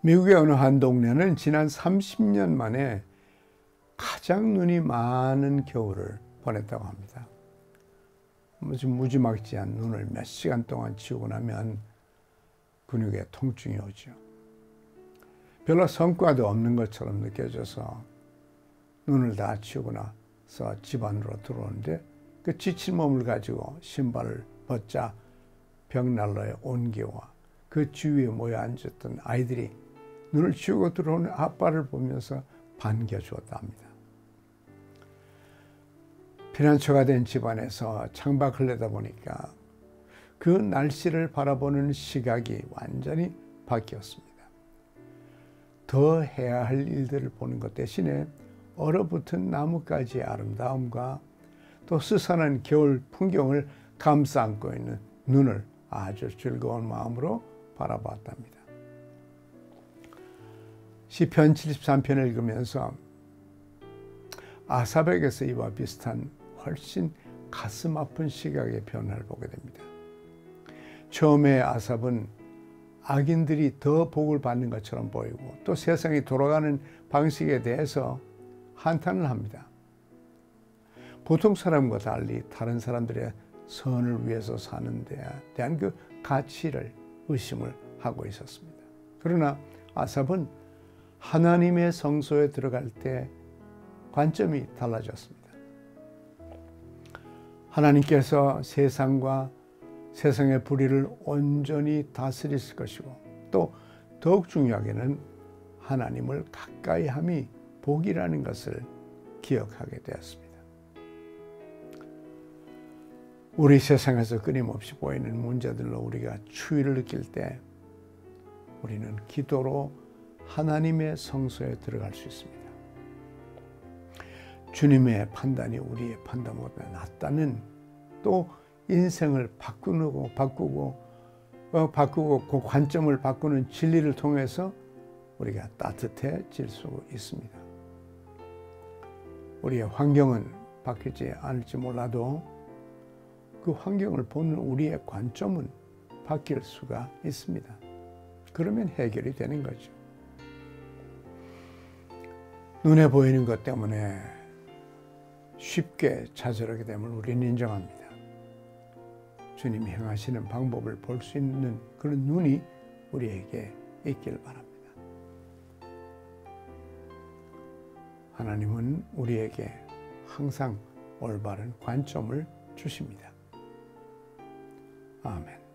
미국의 어느 한 동네는 지난 30년 만에 가장 눈이 많은 겨울을 보냈다고 합니다. 무슨 무지막지한 눈을 몇 시간 동안 치우고 나면 근육에 통증이 오죠. 별로 성과도 없는 것처럼 느껴져서 눈을 다 치우고 나서 집 안으로 들어오는데 그 지친 몸을 가지고 신발을 벗자 벽난로에 온기와 그 주위에 모여 앉았던 아이들이 눈을 치우고 들어오는 아빠를 보면서 반겨주었답니다. 피난처가 된 집안에서 창밖을 내다보니까 그 날씨를 바라보는 시각이 완전히 바뀌었습니다. 더 해야 할 일들을 보는 것 대신에 얼어붙은 나뭇가지의 아름다움과 또 스산한 겨울 풍경을 감싸 안고 있는 눈을 아주 즐거운 마음으로 바라봤답니다. 시편 73편을 읽으면서 아사백에서 이와 비슷한 훨씬 가슴 아픈 시각의 변화를 보게 됩니다. 처음에 아삽은 악인들이 더 복을 받는 것처럼 보이고 또 세상이 돌아가는 방식에 대해서 한탄을 합니다. 보통 사람과 달리 다른 사람들의 선을 위해서 사는 데 대한 그 가치를 의심을 하고 있었습니다. 그러나 아삽은 하나님의 성소에 들어갈 때 관점이 달라졌습니다. 하나님께서 세상과 세상의 불의를 온전히 다스리실 것이고 또 더욱 중요하게는 하나님을 가까이 함이 복이라는 것을 기억하게 되었습니다. 우리 세상에서 끊임없이 보이는 문제들로 우리가 추위를 느낄 때 우리는 기도로 하나님의 성소에 들어갈 수 있습니다. 주님의 판단이 우리의 판단보다 낫다는 또 인생을 바꾸고 바꾸고 어, 바꾸고 그 관점을 바꾸는 진리를 통해서 우리가 따뜻해질 수 있습니다. 우리의 환경은 바뀌지 않을지 몰라도 그 환경을 보는 우리의 관점은 바뀔 수가 있습니다. 그러면 해결이 되는 거죠. 눈에 보이는 것 때문에 쉽게 좌절하게 됨을 우리는 인정합니다. 주님이 행하시는 방법을 볼 수 있는 그런 눈이 우리에게 있길 바랍니다. 하나님은 우리에게 항상 올바른 관점을 주십니다. 아멘.